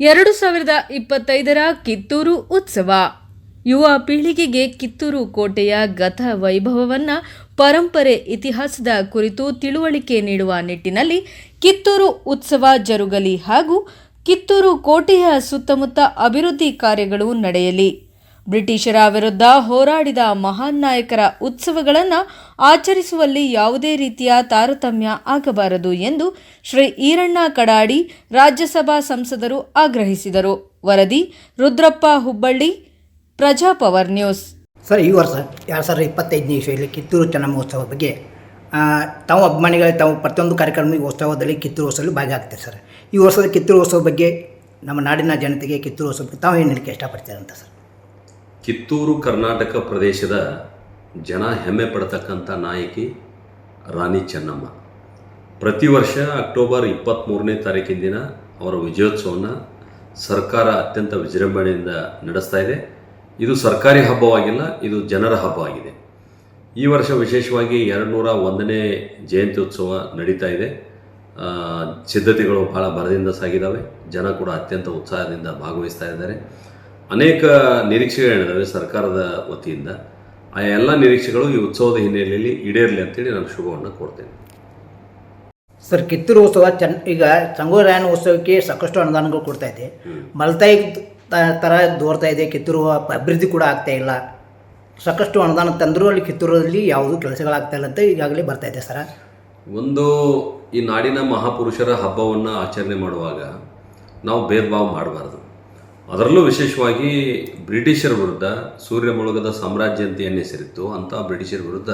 ಎರಡು ಸಾವಿರದ ಇಪ್ಪತ್ತೈದರ ಕಿತ್ತೂರು ಉತ್ಸವ. ಯುವ ಪೀಳಿಗೆಗೆ ಕಿತ್ತೂರು ಕೋಟೆಯ ಗತ ವೈಭವವನ್ನ ಪರಂಪರೆ ಇತಿಹಾಸದ ಕುರಿತು ತಿಳುವಳಿಕೆ ನೀಡುವ ನಿಟ್ಟಿನಲ್ಲಿ ಕಿತ್ತೂರು ಉತ್ಸವ ಜರುಗಲಿ ಹಾಗೂ ಕಿತ್ತೂರು ಕೋಟೆಯ ಸುತ್ತಮುತ್ತ ಅಭಿವೃದ್ಧಿ ಕಾರ್ಯಗಳು ನಡೆಯಲಿ. ಬ್ರಿಟಿಷರ ವಿರುದ್ಧ ಹೋರಾಡಿದ ಮಹಾನ್ ನಾಯಕರ ಉತ್ಸವಗಳನ್ನು ಆಚರಿಸುವಲ್ಲಿ ಯಾವುದೇ ರೀತಿಯ ತಾರತಮ್ಯ ಆಗಬಾರದು ಎಂದು ಶ್ರೀ ಈರಣ್ಣ ಕಡಾಡಿ ರಾಜ್ಯಸಭಾ ಸಂಸದರು ಆಗ್ರಹಿಸಿದರು. ವರದಿ, ರುದ್ರಪ್ಪ ಹುಬ್ಬಳ್ಳಿ ಪ್ರಜಾಪವರ್ ನ್ಯೂಸ್. ಸರ್, ಈ ವರ್ಷ ಎರಡು ಸಾವಿರದ ಇಪ್ಪತ್ತೈದನೇ ಇಸ್ವಿಯಲ್ಲಿ ಕಿತ್ತೂರು ಚೆನ್ನಮಹೋತ್ಸವ ಬಗ್ಗೆ ತಾವು ಅಭಿಮಾನಿಗಳು ತಾವು ಪ್ರತಿಯೊಂದು ಕಾರ್ಯಕ್ರಮ ಉತ್ಸವದಲ್ಲಿ ಕಿತ್ತೂರು ಉತ್ಸವದಲ್ಲಿ ಭಾಗಿಯಾಗ್ತಾರೆ ಸರ್. ಈ ವರ್ಷದ ಕಿತ್ತೂರು ಉತ್ಸವ ಬಗ್ಗೆ ನಮ್ಮ ನಾಡಿನ ಜನತೆಗೆ ಕಿತ್ತೂರು ಉತ್ಸವಕ್ಕೆ ತಾವು ಏನು ಹೇಳಿಕೆ ಇಷ್ಟಪಡ್ತೀರಂತ ಸರ್? ಕಿತ್ತೂರು ಕರ್ನಾಟಕ ಪ್ರದೇಶದ ಜನ ಹೆಮ್ಮೆ ಪಡ್ತಕ್ಕಂಥ ನಾಯಕಿ ರಾಣಿ ಚೆನ್ನಮ್ಮ. ಪ್ರತಿ ವರ್ಷ ಅಕ್ಟೋಬರ್ ಇಪ್ಪತ್ತ್ಮೂರನೇ ತಾರೀಕಿನ ದಿನ ಅವರ ವಿಜಯೋತ್ಸವವನ್ನು ಸರ್ಕಾರ ಅತ್ಯಂತ ವಿಜೃಂಭಣೆಯಿಂದ ನಡೆಸ್ತಾ ಇದೆ. ಇದು ಸರ್ಕಾರಿ ಹಬ್ಬವಾಗಿಲ್ಲ, ಇದು ಜನರ ಹಬ್ಬವಾಗಿದೆ. ಈ ವರ್ಷ ವಿಶೇಷವಾಗಿ ಎರಡು ನೂರ ಒಂದನೇ ಜಯಂತಿ ಉತ್ಸವ ನಡೀತಾ ಇದೆ. ಸಿದ್ಧತೆಗಳು ಬಹಳ ಭರದಿಂದ ಸಾಗಿದ್ದಾವೆ ಜನ ಕೂಡ ಅತ್ಯಂತ ಉತ್ಸಾಹದಿಂದ ಭಾಗವಹಿಸ್ತಾ ಇದ್ದಾರೆ. ಅನೇಕ ನಿರೀಕ್ಷೆಗಳಿದ್ದಾವೆ ಸರ್ಕಾರದ ವತಿಯಿಂದ. ಆ ಎಲ್ಲ ನಿರೀಕ್ಷೆಗಳು ಈ ಉತ್ಸವದ ಹಿನ್ನೆಲೆಯಲ್ಲಿ ಈಡೇರಲಿ ಅಂತೇಳಿ ನಾನು ಶುಭವನ್ನು ಕೊಡ್ತೇನೆ ಸರ್ ಕಿತ್ತೂರು ಉತ್ಸವ ಚೆನ್ನ ಈಗ ಚಂಗೋರಾಯನ ಉತ್ಸವಕ್ಕೆ ಸಾಕಷ್ಟು ಅನುದಾನಗಳು ಕೊಡ್ತಾ ಇದೆ. ಮಲ್ತಾಯಿ ಥರ ದೋರ್ತಾ ಇದೆ ಕಿತ್ತೂರು ಅಭಿವೃದ್ಧಿ ಕೂಡ ಆಗ್ತಾ ಇಲ್ಲ. ಸಾಕಷ್ಟು ಅನುದಾನ ತಂದರೂ ಅಲ್ಲಿ ಕಿತ್ತೂರಲ್ಲಿ ಯಾವುದೂ ಕೆಲಸಗಳಾಗ್ತಾ ಇಲ್ಲ ಅಂತ ಈಗಾಗಲೇ ಬರ್ತಾ ಇದೆ ಸರ್. ಒಂದು ಈ ನಾಡಿನ ಮಹಾಪುರುಷರ ಹಬ್ಬವನ್ನು ಆಚರಣೆ ಮಾಡುವಾಗ ನಾವು ಭೇದ ಭಾವ ಮಾಡಬಾರ್ದು. ಅದರಲ್ಲೂ ವಿಶೇಷವಾಗಿ ಬ್ರಿಟಿಷರ ವಿರುದ್ಧ ಸೂರ್ಯ ಮುಳುಗದ ಸಾಮ್ರಾಜ್ಯ ಅಂತ ಹೆಸರಿತ್ತು ಅಂತ ಬ್ರಿಟಿಷರ ವಿರುದ್ಧ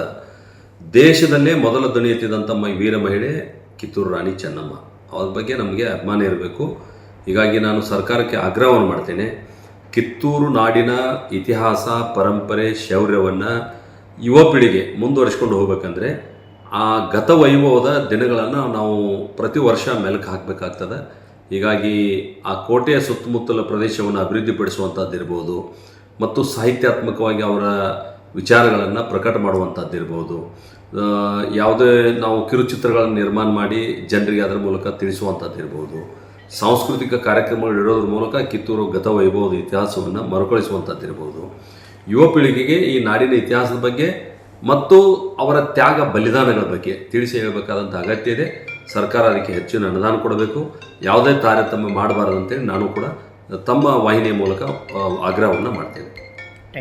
ದೇಶದಲ್ಲೇ ಮೊದಲ ಧ್ವನಿ ಎತ್ತಿದಂಥ ವೀರ ಮಹಿಳೆ ಕಿತ್ತೂರು ರಾಣಿ ಚೆನ್ನಮ್ಮ. ಅವ್ರ ಬಗ್ಗೆ ನಮಗೆ ಅಭಿಮಾನ ಇರಬೇಕು. ಹೀಗಾಗಿ ನಾನು ಸರ್ಕಾರಕ್ಕೆ ಆಗ್ರಹವನ್ನು ಮಾಡ್ತೇನೆ. ಕಿತ್ತೂರು ನಾಡಿನ ಇತಿಹಾಸ, ಪರಂಪರೆ, ಶೌರ್ಯವನ್ನು ಯುವ ಪೀಳಿಗೆ ಮುಂದುವರಿಸ್ಕೊಂಡು ಹೋಗ್ಬೇಕಂದ್ರೆ ಆ ಗತ ವೈಭವದ ದಿನಗಳನ್ನು ನಾವು ಪ್ರತಿ ವರ್ಷ ಮೆಲುಕು ಹಾಕಬೇಕಾಗ್ತದೆ. ಹೀಗಾಗಿ ಆ ಕೋಟೆಯ ಸುತ್ತಮುತ್ತಲ ಪ್ರದೇಶವನ್ನು ಅಭಿವೃದ್ಧಿಪಡಿಸುವಂಥದ್ದಿರ್ಬೋದು ಮತ್ತು ಸಾಹಿತ್ಯಾತ್ಮಕವಾಗಿ ಅವರ ವಿಚಾರಗಳನ್ನು ಪ್ರಕಟ ಮಾಡುವಂಥದ್ದಿರ್ಬೋದು ಯಾವುದೇ ನಾವು ಕಿರುಚಿತ್ರಗಳನ್ನು ನಿರ್ಮಾಣ ಮಾಡಿ ಜನರಿಗೆ ಅದರ ಮೂಲಕ ತಿಳಿಸುವಂಥದ್ದಿರ್ಬೋದು ಸಾಂಸ್ಕೃತಿಕ ಕಾರ್ಯಕ್ರಮಗಳು ಇಡೋದ್ರ ಮೂಲಕ ಕಿತ್ತೂರು ಗತ ವೈಭವದ ಇತಿಹಾಸವನ್ನು ಮರುಕಳಿಸುವಂಥದ್ದಿರ್ಬೋದು ಯುವ ಪೀಳಿಗೆಗೆ ಈ ನಾಡಿನ ಇತಿಹಾಸದ ಬಗ್ಗೆ ಮತ್ತು ಅವರ ತ್ಯಾಗ ಬಲಿದಾನಗಳ ಬಗ್ಗೆ ತಿಳಿಸಿ ಹೇಳಬೇಕಾದಂಥ ಅಗತ್ಯ ಇದೆ. ಸರ್ಕಾರ ಅದಕ್ಕೆ ಹೆಚ್ಚಿನ ಅನುದಾನ ಕೊಡಬೇಕು. ಯಾವುದೇ ತಾರತಮ್ಯ ಮಾಡಬಾರದು ಅಂತೇಳಿ ನಾನು ಕೂಡ ತಮ್ಮ ವಾಹಿನಿಯ ಮೂಲಕ ಆಗ್ರಹವನ್ನು ಮಾಡ್ತೇನೆ.